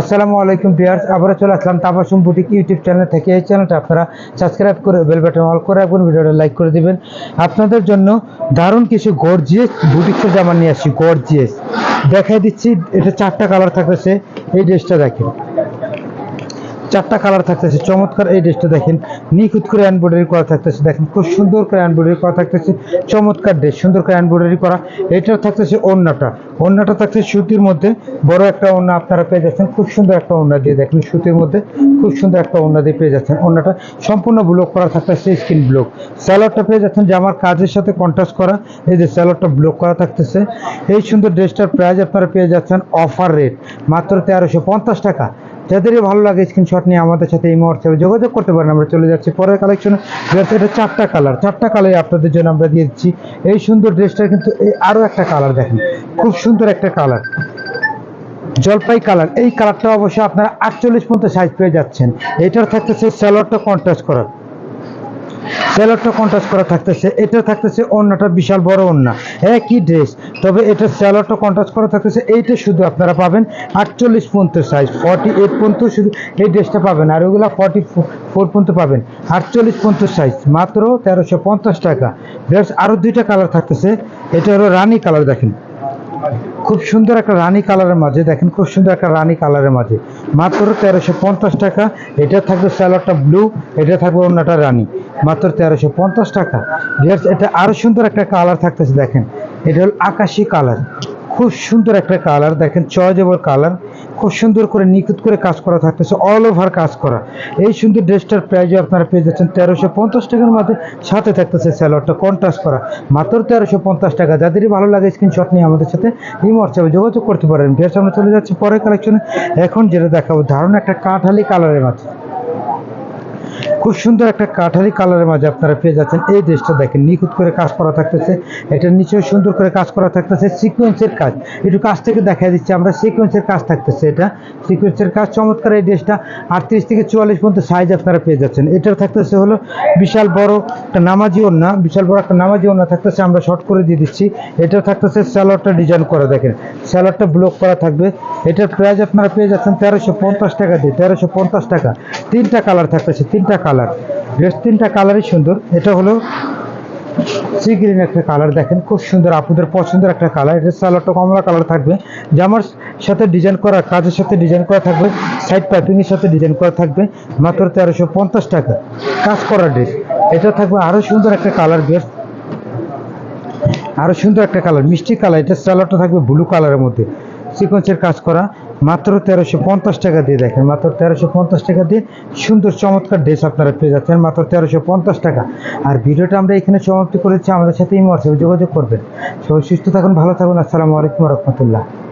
আসসালামু আলাইকুম ভিউয়ার্স, আবারও চলে আসলাম তাপাসুম বুটিক ইউটিউব চ্যানেল থেকে। এই চ্যানেলটা আপনারা সাবস্ক্রাইব করে বেল বাটন অল করে রাখবেন, ভিডিওটা লাইক করে দিবেন। আপনাদের জন্য দারুণ কিছু গর্জিয়াস বুটিক্সের জামা নিয়ে আসছি গর্জিয়াস দেখাই দিচ্ছি, এটা চারটা কালার থাকতেছে, এই ড্রেসটা দেখেন। চারটা কালার থাকতেছে। চমৎকার এই ড্রেসটা দেখেন। নিখুঁত করে এমব্রয়ডারি করা থাকতেছে। দেখেন খুব সুন্দর করে এমব্রয়ডারি করা থাকতেছে। চমৎকার ড্রেস সুন্দর করে এমব্রয়ডারি করা। এটা থাকতেছে ওড়নাটা। অন্যটা থাকছে সুতির মধ্যে। বড় একটা ওড়না আপনারা পেয়ে যাচ্ছেন। খুব সুন্দর একটা ওড়না দিয়ে দেখেন সুতির মধ্যে। খুব সুন্দর একটা ওড়না দিয়ে পেয়ে যাচ্ছেন ওড়নাটা। সম্পূর্ণ ব্লক করা থাকতেছে স্কিন ব্লক স্যালোয়ারটা পেয়ে যাচ্ছেন যে আমার কাজের সাথে কন্ট্রাস্ট করা। এই যে স্যালোয়ারটা ব্লক করা থাকতেছে। এই সুন্দর ড্রেসটার প্রাইস আপনারা পেয়ে যাচ্ছেন অফার রেট মাত্র তেরোশো টাকা। যাদেরই ভালো লাগে স্ক্রিনশট নিয়ে আমাদের সাথে এই মুহূর্তে যোগাযোগ করতে পারেন। আমরা চলে যাচ্ছি পরের কালেকশন এটা চারটা কালার চারটা কালার আপনাদের জন্য আমরা দিয়ে দিচ্ছি। এই সুন্দর ড্রেসটা কিন্তু এই আরও একটা কালার দেখেন। খুব সুন্দর একটা কালার জলপাই কালার এই কালারটা অবশ্যই আপনারা আটচল্লিশ পর্যন্ত সাইজ পেয়ে যাচ্ছেন। এটার থাকতেছে স্যালোয়ারটা কন্ট্রাস্ট করা স্যালোয়ারটা কন্ট্রাস্ট করা থাকতেছে, এটা থাকতেছে অন্যটা বিশাল বড় অন্য। একই ড্রেস তবে এটা স্যালোয়ারটা কন্ট্রাস্ট করা থাকতেছে, এইটা শুধু আপনারা পাবেন আটচল্লিশ পর্যন্ত সাইজ ফর্টি এইট পর্যন্ত শুধু এই ড্রেসটা পাবেন, আর ওগুলো ফর্টি ফোর পর্যন্ত পাবেন, আটচল্লিশ পর্যন্ত সাইজ মাত্র তেরোশো পঞ্চাশ টাকা। ড্রেস আরও দুইটা কালার থাকতেছে, এটা হলো রানি কালার দেখেন। খুব সুন্দর একটা রানী কালারের মাঝে, দেখেন খুব সুন্দর একটা রানী কালারের মাঝে। মাত্র তেরোশো পঞ্চাশ টাকা, এটা থাকবে স্যালোয়ারটা ব্লু, এটা থাকবে অন্য একটা রানী। মাত্র তেরোশো পঞ্চাশ টাকা। এটা আরও সুন্দর একটা কালার থাকতেছে, দেখেন। এটা হল আকাশি কালার। খুব সুন্দর একটা কালার, দেখেন চয়েজেবল কালার। খুব সুন্দর করে নিখুঁত করে কাজ করা থাকতেছে অল ওভার কাজ করা। এই সুন্দর ড্রেসটার প্রাইজও আপনারা পেয়ে যাচ্ছেন তেরোশো পঞ্চাশ টাকার মধ্যে, সাথে থাকতেছে স্যালোয়ারটা কন্ট্রাস্ট করা। মাত্র তেরোশো পঞ্চাশ টাকা। যাদেরই ভালো লাগে স্ক্রিনশট নিয়ে আমাদের সাথে হোয়াটসঅ্যাপে যোগাযোগ করতে পারেন। বেশ আমরা চলে যাচ্ছি পরের কালেকশনে এখন যেটা দেখাবো ধারণ একটা কাঠালি কালারের মাঝে খুব সুন্দর একটা কাঠারি কালারের মাঝে আপনারা পেয়ে যাচ্ছেন। এই ড্রেসটা দেখেন, নিখুঁত করে কাজ করা থাকতেছে। এটার নিচেও সুন্দর করে কাজ করা থাকতেছে, সিকোয়েন্সের কাজ। একটু কাজ থেকে দেখা দিচ্ছি, আমরা সিকোয়েন্সের কাজ থাকতেছে এটা। সিকোয়েন্সের কাজ চমৎকার এই ড্রেসটা। আটত্রিশ থেকে চুয়াল্লিশ পর্যন্ত সাইজ আপনারা পেয়ে যাচ্ছেন। এটার থাকতেছে হলো বিশাল বড় একটা নামাজি ওড়না, বিশাল বড় একটা নামাজি ওড়না থাকতেছে, আমরা শর্ট করে দিয়ে দিচ্ছি। এটা থাকতেছে স্যালোয়ারটা ডিজাইন করা, দেখেন। স্যালোয়ারটা ব্লক করা থাকবে। এটার প্রাইস আপনারা পেয়ে যাচ্ছেন তেরোশো টাকা দিয়ে, তেরোশো টাকা। তিনটা কালার থাকতেছে, তিনটা কালার বেশ তিনটা কালারই সুন্দর। এটা হলো সি গ্রিন একটা কালার দেখেন, খুব সুন্দর। আপুদের পছন্দের একটা কালার। এটা সালোয়ারটা কমলা কালার থাকবে। জামার সাথে ডিজাইন করা, কাজের সাথে ডিজাইন করা থাকবে। সাইড পাইপিংয়ের সাথে ডিজাইন করা থাকবে। মাত্র তেরোশো পঞ্চাশ টাকা। কাজ করা ড্রেস। এটা থাকবে আরও সুন্দর একটা কালার বেশ আরও সুন্দর একটা কালার, মিষ্টি কালার। এটা সালোয়ারটা থাকবে ব্লু কালারের মধ্যে। সিকোয়েন্সের কাজ করা। মাত্র তেরোশো পঞ্চাশ টাকা দিয়ে দেখেন, মাত্র তেরোশো পঞ্চাশ টাকা দিয়ে সুন্দর চমৎকার ড্রেস আপনারা পেয়ে যাচ্ছেন, মাত্র তেরোশো পঞ্চাশ টাকা। আর ভিডিওটা আমরা এখানে সমাপ্তি করেছি, আমাদের সাথে এই হোয়াটসঅ্যাপে যোগাযোগ করবেন। সবাই সুস্থ থাকুন, ভালো থাকুন, আসসালামু আলাইকুম রহমতুল্লাহ।